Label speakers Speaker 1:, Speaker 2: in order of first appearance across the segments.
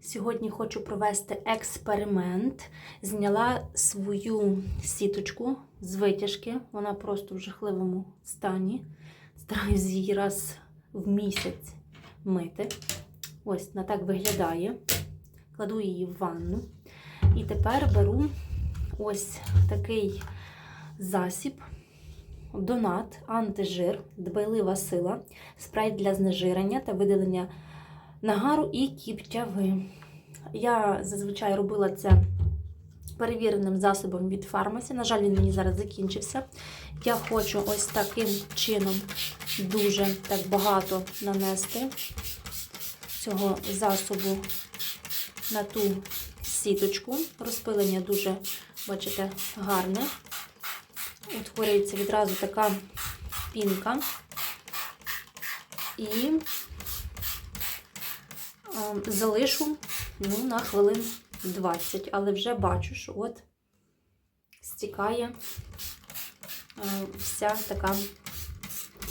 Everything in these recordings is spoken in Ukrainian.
Speaker 1: Сьогодні хочу провести експеримент. Зняла свою сіточку з витяжки. Вона просто в жахливому стані. Стараюсь її раз в місяць мити. Ось вона так виглядає. Кладу її в ванну. І тепер беру ось такий засіб. Донат, антижир, дбайлива сила, спрей для знежирення та видалення нагару і кіптяви. Я зазвичай робила це перевіреним засобом від фармасі. На жаль, він мені зараз закінчився. Я хочу ось таким чином дуже так багато нанести цього засобу на ту сіточку. Розпилення дуже, бачите, гарне. Утворюється відразу така пінка. І залишу ну, на хвилин 20, але вже бачу, що от стікає е, вся така,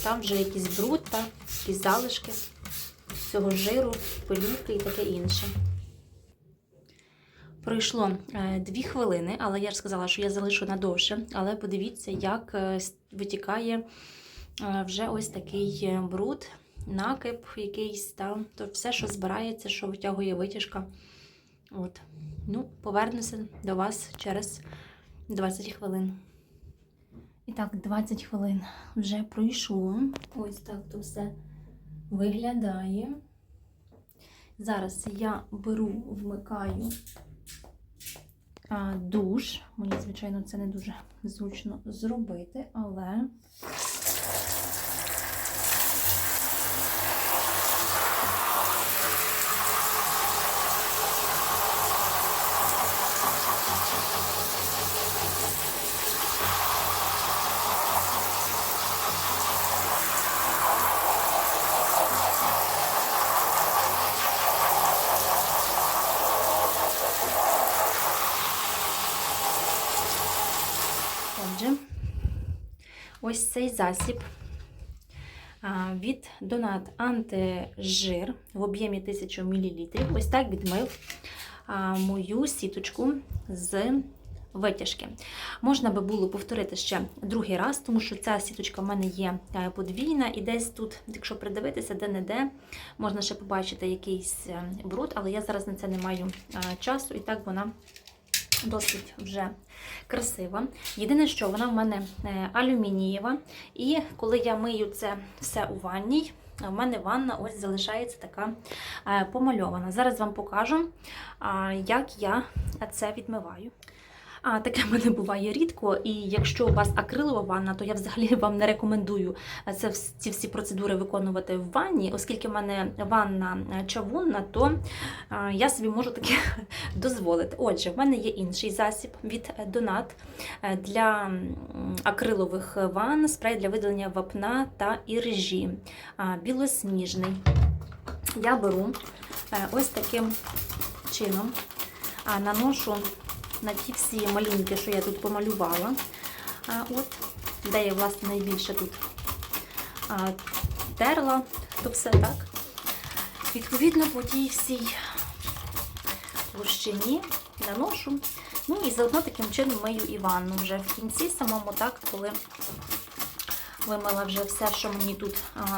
Speaker 1: там вже якийсь бруд, та, якісь залишки цього жиру, пилюки і таке інше. Пройшло е, дві хвилини, але я ж сказала, що я залишу надовше. Але подивіться, як е, витікає е, вже ось такий е, бруд, накип якийсь там, то все, що збирається, що витягує витяжка. От. Ну, повернуся до вас через 20 хвилин. І так, 20 хвилин вже пройшло. Ось так то все виглядає. Зараз я беру, вмикаю душ. Мені, звичайно, це не дуже зручно зробити, але. Отже, ось цей засіб від Донат антижир в об'ємі 1000 мл. Ось так відмив мою сіточку з витяжки. Можна би було повторити ще другий раз, тому що ця сіточка в мене є е, подвійна, і десь тут, якщо придивитися, де-не-де, можна ще побачити якийсь е, бруд, але я зараз на це не маю е, часу, і так вона досить вже красива. Єдине, що вона в мене е, алюмінієва, і коли я мию це все у ванній, в мене ванна ось залишається така е, помальована. Зараз вам покажу, як я це відмиваю. А таке в мене буває рідко, і якщо у вас акрилова ванна, то я взагалі вам не рекомендую це ці всі процедури виконувати в ванні, оскільки в мене ванна е, чавунна, то е, я собі можу таке дозволити. Отже, в мене є інший засіб від е, Донат е, для акрилових ванн, спрей для видалення вапна та іржі. Білосніжний. Я беру е, ось таким чином, наношу на ті всі малюнки, що я тут помалювала. От, де я, власне, найбільше тут терла, то все так. Відповідно, по тій всій площині наношу. Ну і заодно таким чином мию і ванну вже в кінці, самому так, коли вимила вже все, що мені тут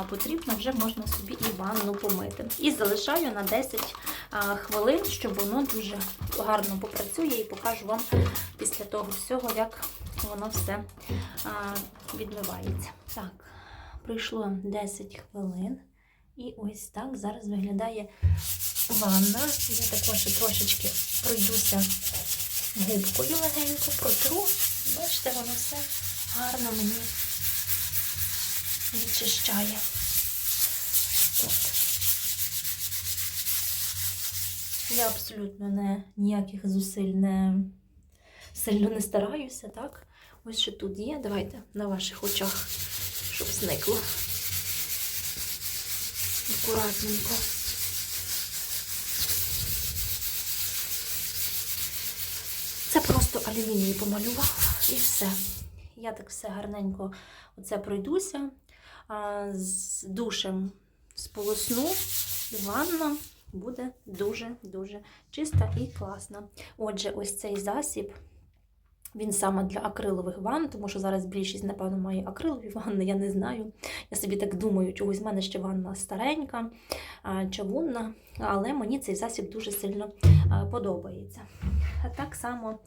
Speaker 1: потрібно, вже можна собі і ванну помити. І залишаю на 10 хвилин, щоб воно дуже гарно попрацює і покажу вам після того всього, як воно все відмивається. Так, пройшло 10 хвилин. І ось так зараз виглядає ванна. Я також трошечки пройдуся губкою легенько, протру. Бачите, воно все гарно мені відчищає. От. Я абсолютно не, ніяких зусиль не сильно не стараюся, так? Ось що тут є. Давайте на ваших очах, щоб зникло. Акуратненько. Це просто алюміній помалювала і все. Я так все гарненько оце пройдуся, з душем сполосну, ванна, буде дуже-дуже чиста і класна. Отже, ось цей засіб. Він саме для акрилових ванн, тому що зараз більшість, напевно, має акрилові ванни, я не знаю. Я собі так думаю, чогось в мене ще ванна старенька, чавунна, але мені цей засіб дуже сильно подобається. Так само,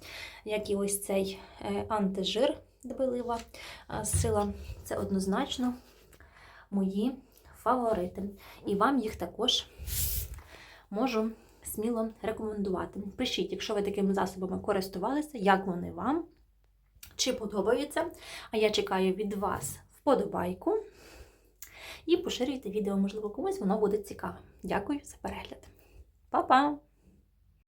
Speaker 1: як і ось цей е, антижир дбелива а, сила, це однозначно мої фаворити. І вам їх також можу сміло рекомендувати. Пишіть, якщо ви такими засобами користувалися, як вони вам, чи подобаються. А я чекаю від вас вподобайку. І поширюйте відео, можливо, комусь воно буде цікаве. Дякую за перегляд. Па-па!